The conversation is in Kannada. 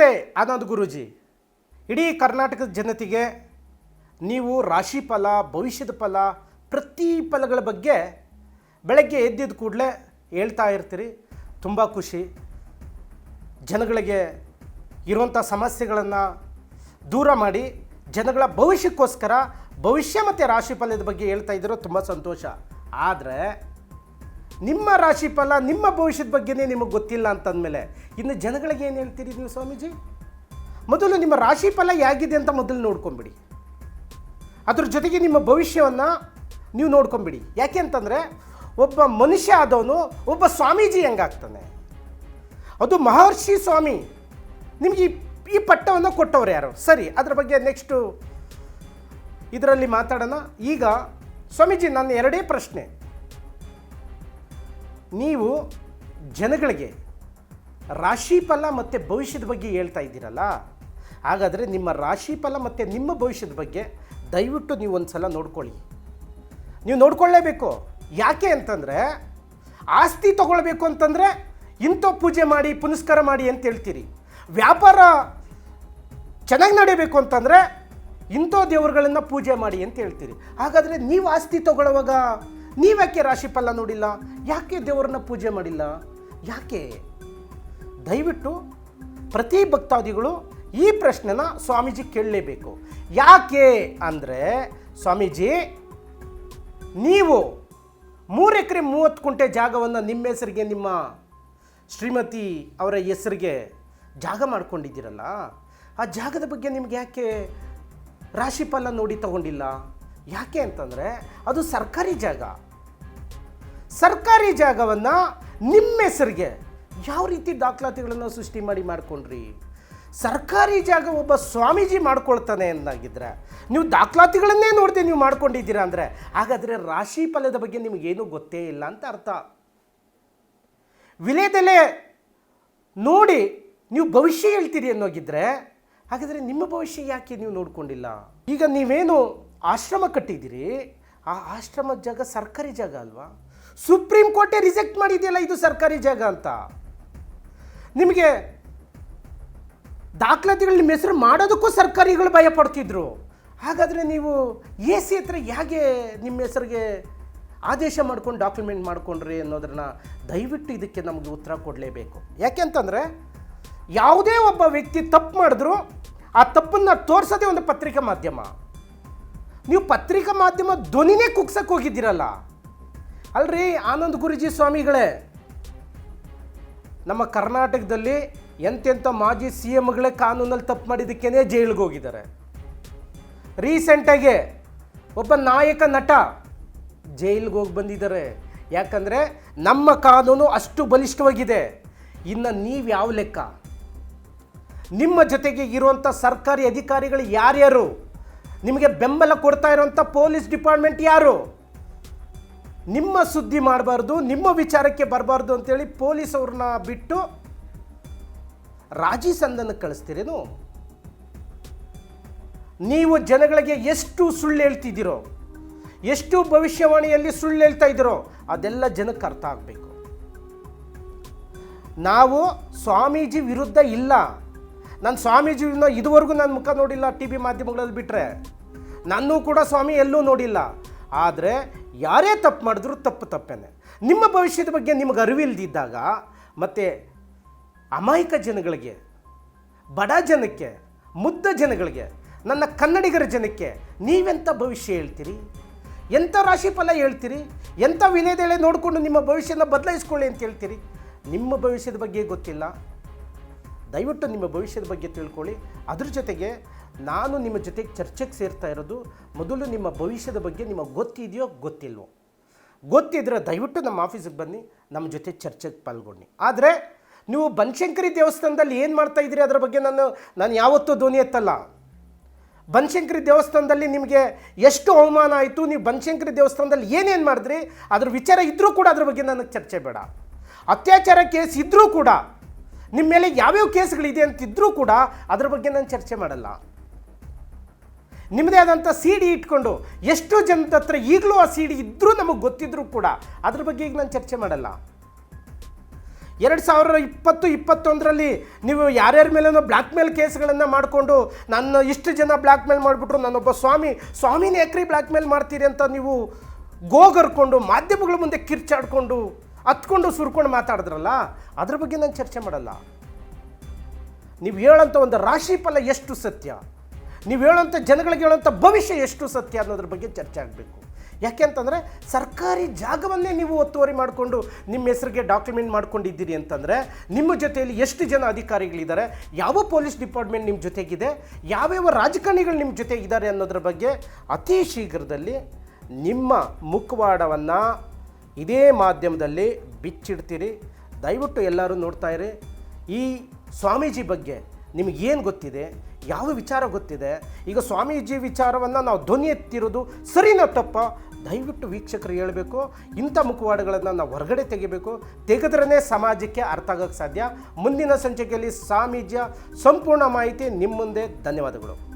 ನಮಸ್ತೆ, ಆನಂದ್ ಗುರೂಜಿ. ಇಡೀ ಕರ್ನಾಟಕದ ಜನತೆಗೆ ನೀವು ರಾಶಿ ಫಲ, ಭವಿಷ್ಯದ ಫಲ, ಪ್ರತಿ ಫಲಗಳ ಬಗ್ಗೆ ಬೆಳಗ್ಗೆ ಎದ್ದಿದ್ದ ಕೂಡಲೇ ಹೇಳ್ತಾ ಇರ್ತೀರಿ. ತುಂಬ ಖುಷಿ. ಜನಗಳಿಗೆ ಇರುವಂಥ ಸಮಸ್ಯೆಗಳನ್ನು ದೂರ ಮಾಡಿ ಜನಗಳ ಭವಿಷ್ಯಕ್ಕೋಸ್ಕರ ಭವಿಷ್ಯ ಮತ್ತು ರಾಶಿ ಫಲದ ಬಗ್ಗೆ ಹೇಳ್ತಾ ಇದ್ದೀರೋ ತುಂಬ ಸಂತೋಷ. ಆದರೆ ನಿಮ್ಮ ರಾಶಿ ಫಲ, ನಿಮ್ಮ ಭವಿಷ್ಯದ ಬಗ್ಗೆನೇ ನಿಮಗೆ ಗೊತ್ತಿಲ್ಲ ಅಂತಂದಮೇಲೆ ಇನ್ನು ಜನಗಳಿಗೆ ಏನು ಹೇಳ್ತೀರಿ ನೀವು ಸ್ವಾಮೀಜಿ? ಮೊದಲು ನಿಮ್ಮ ರಾಶಿ ಫಲ ಹೇಗಿದೆ ಅಂತ ಮೊದಲು ನೋಡ್ಕೊಂಬಿಡಿ. ಅದ್ರ ಜೊತೆಗೆ ನಿಮ್ಮ ಭವಿಷ್ಯವನ್ನು ನೀವು ನೋಡ್ಕೊಂಬಿಡಿ. ಯಾಕೆ ಅಂತಂದರೆ ಒಬ್ಬ ಮನುಷ್ಯ ಆದವನು, ಒಬ್ಬ ಸ್ವಾಮೀಜಿ ಹೆಂಗಾಗ್ತಾನೆ? ಅದು ಮಹರ್ಷಿ ಸ್ವಾಮಿ ನಿಮಗೆ ಈ- ಈ ಪಟ್ಟವನ್ನು ಕೊಟ್ಟವ್ರು ಯಾರು? ಸರಿ, ಅದ್ರ ಬಗ್ಗೆ ನೆಕ್ಸ್ಟು ಇದರಲ್ಲಿ ಮಾತಾಡೋಣ. ಈಗ ಸ್ವಾಮೀಜಿ, ನನ್ನ ಎರಡೇ ಪ್ರಶ್ನೆ. ನೀವು ಜನಗಳಿಗೆ ರಾಶಿ ಫಲ ಮತ್ತು ಭವಿಷ್ಯದ ಬಗ್ಗೆ ಹೇಳ್ತಾ ಇದ್ದೀರಲ್ಲ, ಹಾಗಾದರೆ ನಿಮ್ಮ ರಾಶಿ ಫಲ ಮತ್ತು ನಿಮ್ಮ ಭವಿಷ್ಯದ ಬಗ್ಗೆ ದಯವಿಟ್ಟು ನೀವು ಒಂದು ಸಲ ನೋಡ್ಕೊಳ್ಳಿ. ನೀವು ನೋಡ್ಕೊಳ್ಳೇಬೇಕು. ಯಾಕೆ ಅಂತಂದರೆ ಆಸ್ತಿ ತಗೊಳ್ಬೇಕು ಅಂತಂದರೆ ಇಂಥ ಪೂಜೆ ಮಾಡಿ, ಪುನಸ್ಕಾರ ಮಾಡಿ ಅಂತ ಹೇಳ್ತೀರಿ. ವ್ಯಾಪಾರ ಚೆನ್ನಾಗಿ ನಡೀಬೇಕು ಅಂತಂದರೆ ಇಂಥ ದೇವರುಗಳನ್ನು ಪೂಜೆ ಮಾಡಿ ಅಂತ ಹೇಳ್ತೀರಿ. ಹಾಗಾದರೆ ನೀವು ಆಸ್ತಿ ತಗೊಳ್ಳುವಾಗ ನೀವ್ಯಾಕೆ ರಾಶಿ ಫಲ ನೋಡಿಲ್ಲ? ಯಾಕೆ ದೇವರನ್ನ ಪೂಜೆ ಮಾಡಿಲ್ಲ? ಯಾಕೆ? ದಯವಿಟ್ಟು ಪ್ರತಿ ಭಕ್ತಾದಿಗಳು ಈ ಪ್ರಶ್ನೆನ ಸ್ವಾಮೀಜಿ ಕೇಳಲೇಬೇಕು. ಯಾಕೆ ಅಂದರೆ ಸ್ವಾಮೀಜಿ, ನೀವು ಮೂರು ಎಕರೆ ಮೂವತ್ತು ಕುಂಟೆ ಜಾಗವನ್ನು ನಿಮ್ಮ ಹೆಸರಿಗೆ, ನಿಮ್ಮ ಶ್ರೀಮತಿ ಅವರ ಹೆಸರಿಗೆ ಜಾಗ ಮಾಡ್ಕೊಂಡಿದ್ದೀರಲ್ಲ, ಆ ಜಾಗದ ಬಗ್ಗೆ ನಿಮ್ಗೆ ಯಾಕೆ ರಾಶಿ ಫಲ ನೋಡಿ ತಗೊಂಡಿಲ್ಲ? ಯಾಕೆ ಅಂತಂದರೆ ಅದು ಸರ್ಕಾರಿ ಜಾಗ. ಸರ್ಕಾರಿ ಜಾಗವನ್ನು ನಿಮ್ಮ ಹೆಸರಿಗೆ ಯಾವ ರೀತಿ ದಾಖಲಾತಿಗಳನ್ನು ಸೃಷ್ಟಿ ಮಾಡಿ ಮಾಡ್ಕೊಂಡ್ರಿ? ಸರ್ಕಾರಿ ಜಾಗ ಒಬ್ಬ ಸ್ವಾಮೀಜಿ ಮಾಡ್ಕೊಳ್ತಾನೆ ಅಂದಾಗಿದ್ರೆ, ನೀವು ದಾಖಲಾತಿಗಳನ್ನೇ ನೋಡ್ತೀನಿ ನೀವು ಮಾಡ್ಕೊಂಡಿದ್ದೀರಾ ಅಂದರೆ, ಹಾಗಾದರೆ ರಾಶಿ ಫಲದ ಬಗ್ಗೆ ನಿಮಗೇನು ಗೊತ್ತೇ ಇಲ್ಲ ಅಂತ ಅರ್ಥ. ವಿಲೇದೆಲೆ ನೋಡಿ ನೀವು ಭವಿಷ್ಯ ಹೇಳ್ತೀರಿ ಅನ್ನೋಗಿದ್ರೆ, ಹಾಗಾದರೆ ನಿಮ್ಮ ಭವಿಷ್ಯ ಯಾಕೆ ನೀವು ನೋಡ್ಕೊಂಡಿಲ್ಲ? ಈಗ ನೀವೇನು ಆಶ್ರಮ ಕಟ್ಟಿದ್ದೀರಿ? ಆ ಆಶ್ರಮದ ಜಾಗ ಸರ್ಕಾರಿ ಜಾಗ ಅಲ್ವಾ? ಸುಪ್ರೀಂ ಕೋರ್ಟೇ ರಿಜೆಕ್ಟ್ ಮಾಡಿದೆಯಲ್ಲ ಇದು ಸರ್ಕಾರಿ ಜಾಗ ಅಂತ. ನಿಮಗೆ ದಾಖಲಾತಿಗಳು ನಿಮ್ಮ ಹೆಸರು ಮಾಡೋದಕ್ಕೂ ಸರ್ಕಾರಿಗಳು ಭಯ ಪಡ್ತಿದ್ರು. ಹಾಗಾದರೆ ನೀವು ಎ ಸಿ ಹತ್ರ ಹೇಗೆ ನಿಮ್ಮ ಹೆಸರಿಗೆ ಆದೇಶ ಮಾಡ್ಕೊಂಡು ಡಾಕ್ಯುಮೆಂಟ್ ಮಾಡ್ಕೊಂಡ್ರಿ ಅನ್ನೋದನ್ನು ದಯವಿಟ್ಟು ಇದಕ್ಕೆ ನಮಗೆ ಉತ್ತರ ಕೊಡಲೇಬೇಕು. ಯಾಕೆಂತಂದರೆ ಯಾವುದೇ ಒಬ್ಬ ವ್ಯಕ್ತಿ ತಪ್ಪು ಮಾಡಿದ್ರು, ಆ ತಪ್ಪನ್ನು ತೋರಿಸೋದೇ ಒಂದು ಪತ್ರಿಕಾ ಮಾಧ್ಯಮ. ನೀವು ಪತ್ರಿಕಾ ಮಾಧ್ಯಮ ಧ್ವನಿನೇ ಕುಗ್ಸಕ್ಕೆ ಹೋಗಿದ್ದೀರಲ್ಲ. ಅಲ್ರಿ ಆನಂದ್ ಗುರುಜಿ ಸ್ವಾಮಿಗಳೇ, ನಮ್ಮ ಕರ್ನಾಟಕದಲ್ಲಿ ಎಂತೆಂಥ ಮಾಜಿ ಸಿ ಎಮ್ಗಳೇ ಕಾನೂನಲ್ಲಿ ತಪ್ಪು ಮಾಡಿದ್ದಕ್ಕೇನೆ ಜೈಲಿಗೆ ಹೋಗಿದ್ದಾರೆ. ರೀಸೆಂಟಾಗಿ ಒಬ್ಬ ನಾಯಕ ನಟ ಜೈಲಿಗೆ ಹೋಗಿ ಬಂದಿದ್ದಾರೆ. ಯಾಕಂದರೆ ನಮ್ಮ ಕಾನೂನು ಅಷ್ಟು ಬಲಿಷ್ಠವಾಗಿದೆ. ಇನ್ನು ನೀವು ಯಾವ ಲೆಕ್ಕ? ನಿಮ್ಮ ಜೊತೆಗೆ ಇರುವಂಥ ಸರ್ಕಾರಿ ಅಧಿಕಾರಿಗಳು ಯಾರ್ಯಾರು? ನಿಮಗೆ ಬೆಂಬಲ ಕೊಡ್ತಾ ಇರೋಂಥ ಪೊಲೀಸ್ ಡಿಪಾರ್ಟ್ಮೆಂಟ್ ಯಾರು? ನಿಮ್ಮ ಸುದ್ದಿ ಮಾಡಬಾರ್ದು, ನಿಮ್ಮ ವಿಚಾರಕ್ಕೆ ಬರಬಾರ್ದು ಅಂತೇಳಿ ಪೊಲೀಸ್ ಅವ್ರನ್ನ ಬಿಟ್ಟು ರಾಜಿ ಸಂದನಕ್ಕೆ ಕಳಿಸ್ತೀರೇನು? ನೀವು ಜನಗಳಿಗೆ ಎಷ್ಟು ಸುಳ್ಳು ಹೇಳ್ತಿದ್ದೀರೋ, ಎಷ್ಟು ಭವಿಷ್ಯವಾಣಿಯಲ್ಲಿ ಸುಳ್ಳು ಹೇಳ್ತಾ ಇದ್ದೀರೋ, ಅದೆಲ್ಲ ಜನಕ್ಕೆ ಅರ್ಥ ಆಗಬೇಕು. ನಾವು ಸ್ವಾಮೀಜಿ ವಿರುದ್ಧ ಇಲ್ಲ. ನಾನು ಸ್ವಾಮೀಜಿ ಇದುವರೆಗೂ ನನ್ನ ಮುಖ ನೋಡಿಲ್ಲ ಟಿ ವಿ ಮಾಧ್ಯಮಗಳಲ್ಲಿ ಬಿಟ್ಟರೆ ನನ್ನೂ ಕೂಡ ಸ್ವಾಮಿ ಎಲ್ಲೂ ನೋಡಿಲ್ಲ. ಆದರೆ ಯಾರೇ ತಪ್ಪು ಮಾಡಿದ್ರು ತಪ್ಪು ತಪ್ಪೇನೆ. ನಿಮ್ಮ ಭವಿಷ್ಯದ ಬಗ್ಗೆ ನಿಮಗೆ ಅರಿವಿಲ್ದಿದ್ದಾಗ, ಮತ್ತು ಅಮಾಯಕ ಜನಗಳಿಗೆ, ಬಡ ಜನಕ್ಕೆ, ಮುದ್ದ ಜನಗಳಿಗೆ, ನನ್ನ ಕನ್ನಡಿಗರ ಜನಕ್ಕೆ ನೀವೆಂಥ ಭವಿಷ್ಯ ಹೇಳ್ತೀರಿ? ಎಂಥ ರಾಶಿ ಫಲ ಹೇಳ್ತೀರಿ? ಎಂಥ ವಿಲೇದೆಳೆ ನೋಡಿಕೊಂಡು ನಿಮ್ಮ ಭವಿಷ್ಯನ ಬದಲಾಯಿಸ್ಕೊಳ್ಳಿ ಅಂತ ಹೇಳ್ತೀರಿ? ನಿಮ್ಮ ಭವಿಷ್ಯದ ಬಗ್ಗೆ ಗೊತ್ತಿಲ್ಲ. ದಯವಿಟ್ಟು ನಿಮ್ಮ ಭವಿಷ್ಯದ ಬಗ್ಗೆ ತಿಳ್ಕೊಳ್ಳಿ. ಅದ್ರ ಜೊತೆಗೆ ನಾನು ನಿಮ್ಮ ಜೊತೆಗೆ ಚರ್ಚೆಗೆ ಸೇರ್ತಾ ಇರೋದು ಮೊದಲು ನಿಮ್ಮ ಭವಿಷ್ಯದ ಬಗ್ಗೆ ನಿಮಗೆ ಗೊತ್ತಿದೆಯೋ ಗೊತ್ತಿಲ್ವೋ. ಗೊತ್ತಿದ್ರೆ ದಯವಿಟ್ಟು ನಮ್ಮ ಆಫೀಸಿಗೆ ಬನ್ನಿ, ನಮ್ಮ ಜೊತೆ ಚರ್ಚೆಗೆ ಪಾಲ್ಗೊಂಡು ಆದರೆ ನೀವು ಬನಶಂಕರಿ ದೇವಸ್ಥಾನದಲ್ಲಿ ಏನು ಮಾಡ್ತಾ ಇದ್ದೀರಿ ಅದರ ಬಗ್ಗೆ ನಾನು ನಾನು ಯಾವತ್ತೂ ಧ್ವನಿ ಎತ್ತಲ್ಲ. ಬನಶಂಕರಿ ದೇವಸ್ಥಾನದಲ್ಲಿ ನಿಮಗೆ ಎಷ್ಟು ಅವಮಾನ ಆಯಿತು, ನೀವು ಬನಶಂಕರಿ ದೇವಸ್ಥಾನದಲ್ಲಿ ಏನೇನು ಮಾಡಿದ್ರಿ, ಅದ್ರ ವಿಚಾರ ಇದ್ದರೂ ಕೂಡ ಅದ್ರ ಬಗ್ಗೆ ನನಗೆ ಚರ್ಚೆ ಬೇಡ. ಅತ್ಯಾಚಾರ ಕೇಸ್ ಇದ್ದರೂ ಕೂಡ ನಿಮ್ಮ ಮೇಲೆ ಯಾವ್ಯಾವ ಕೇಸ್ಗಳಿದೆ ಅಂತಿದ್ರೂ ಕೂಡ ಅದ್ರ ಬಗ್ಗೆ ನಾನು ಚರ್ಚೆ ಮಾಡಲ್ಲ. ನಿಮ್ಮದೇ ಆದಂಥ ಸಿ ಡಿ ಇಟ್ಕೊಂಡು ಎಷ್ಟು ಜನದ ಹತ್ರ ಈಗಲೂ ಆ ಸಿ ಡಿ ಇದ್ದರೂ ನಮಗೆ ಗೊತ್ತಿದ್ರೂ ಕೂಡ ಅದ್ರ ಬಗ್ಗೆ ಈಗ ನಾನು ಚರ್ಚೆ ಮಾಡಲ್ಲ. ಎರಡು ಸಾವಿರದ ಇಪ್ಪತ್ತು, ಇಪ್ಪತ್ತೊಂದರಲ್ಲಿ ನೀವು ಯಾರ್ಯಾರ ಮೇಲೂ ಬ್ಲ್ಯಾಕ್ ಮೇಲ್ ಕೇಸ್ಗಳನ್ನು ಮಾಡಿಕೊಂಡು ನನ್ನ ಇಷ್ಟು ಜನ ಬ್ಲ್ಯಾಕ್ ಮೇಲ್ ಮಾಡಿಬಿಟ್ರು, ನಾನೊಬ್ಬ ಸ್ವಾಮಿ, ಸ್ವಾಮಿನ ಎಕ್ರಿ ಬ್ಲ್ಯಾಕ್ ಮೇಲ್ ಮಾಡ್ತೀರಿ ಅಂತ ನೀವು ಗೋಗರ್ಕೊಂಡು ಮಾಧ್ಯಮಗಳ ಮುಂದೆ ಕಿರ್ಚಾಡ್ಕೊಂಡು ಹತ್ಕೊಂಡು ಸುರ್ಕೊಂಡು ಮಾತಾಡಿದ್ರಲ್ಲ, ಅದ್ರ ಬಗ್ಗೆ ನಾನು ಚರ್ಚೆ ಮಾಡಲ್ಲ. ನೀವು ಹೇಳೋಂಥ ಒಂದು ರಾಶಿ ಫಲ ಎಷ್ಟು ಸತ್ಯ? ನೀವು ಹೇಳೋಂಥ ಜನಗಳಿಗೆ ಹೇಳೋಂಥ ಭವಿಷ್ಯ ಎಷ್ಟು ಸತ್ಯ ಅನ್ನೋದ್ರ ಬಗ್ಗೆ ಚರ್ಚೆ ಆಗಬೇಕು. ಯಾಕೆ ಅಂತಂದರೆ, ಸರ್ಕಾರಿ ಜಾಗವನ್ನೇ ನೀವು ಒತ್ತುವರಿ ಮಾಡಿಕೊಂಡು ನಿಮ್ಮ ಹೆಸರಿಗೆ ಡಾಕ್ಯುಮೆಂಟ್ ಮಾಡ್ಕೊಂಡಿದ್ದೀರಿ ಅಂತಂದರೆ, ನಿಮ್ಮ ಜೊತೆಯಲ್ಲಿ ಎಷ್ಟು ಜನ ಅಧಿಕಾರಿಗಳಿದ್ದಾರೆ, ಯಾವ ಪೊಲೀಸ್ ಡಿಪಾರ್ಟ್ಮೆಂಟ್ ನಿಮ್ಮ ಜೊತೆಗಿದೆ, ಯಾವ್ಯಾವ ರಾಜಕಾರಣಿಗಳು ನಿಮ್ಮ ಜೊತೆಗಿದ್ದಾರೆ ಅನ್ನೋದ್ರ ಬಗ್ಗೆ ಅತಿ ಶೀಘ್ರದಲ್ಲಿ ನಿಮ್ಮ ಮುಖವಾಡವನ್ನು ಇದೇ ಮಾಧ್ಯಮದಲ್ಲಿ ಬಿಚ್ಚಿಡ್ತೀರಿ. ದಯವಿಟ್ಟು ಎಲ್ಲರೂ ನೋಡ್ತಾ ಇರಿ. ಈ ಸ್ವಾಮೀಜಿ ಬಗ್ಗೆ ನಿಮಗೇನು ಗೊತ್ತಿದೆ? ಯಾವ ವಿಚಾರ ಗೊತ್ತಿದೆ? ಈಗ ಸ್ವಾಮೀಜಿ ವಿಚಾರವನ್ನು ನಾವು ಧ್ವನಿ ಎತ್ತಿರೋದು ಸರಿನೋ ತಪ್ಪ? ದಯವಿಟ್ಟು ವೀಕ್ಷಕರು ಹೇಳಬೇಕು. ಇಂಥ ಮುಖವಾಡಗಳನ್ನು ನಾವು ಹೊರಗಡೆ ತೆಗಿಬೇಕು. ತೆಗೆದ್ರೇ ಸಮಾಜಕ್ಕೆ ಅರ್ಥ ಆಗೋಕ್ಕೆ ಸಾಧ್ಯ. ಮುಂದಿನ ಸಂಚಿಕೆಯಲ್ಲಿ ಸ್ವಾಮೀಜಿಯ ಸಂಪೂರ್ಣ ಮಾಹಿತಿ ನಿಮ್ಮ ಮುಂದೆ. ಧನ್ಯವಾದಗಳು.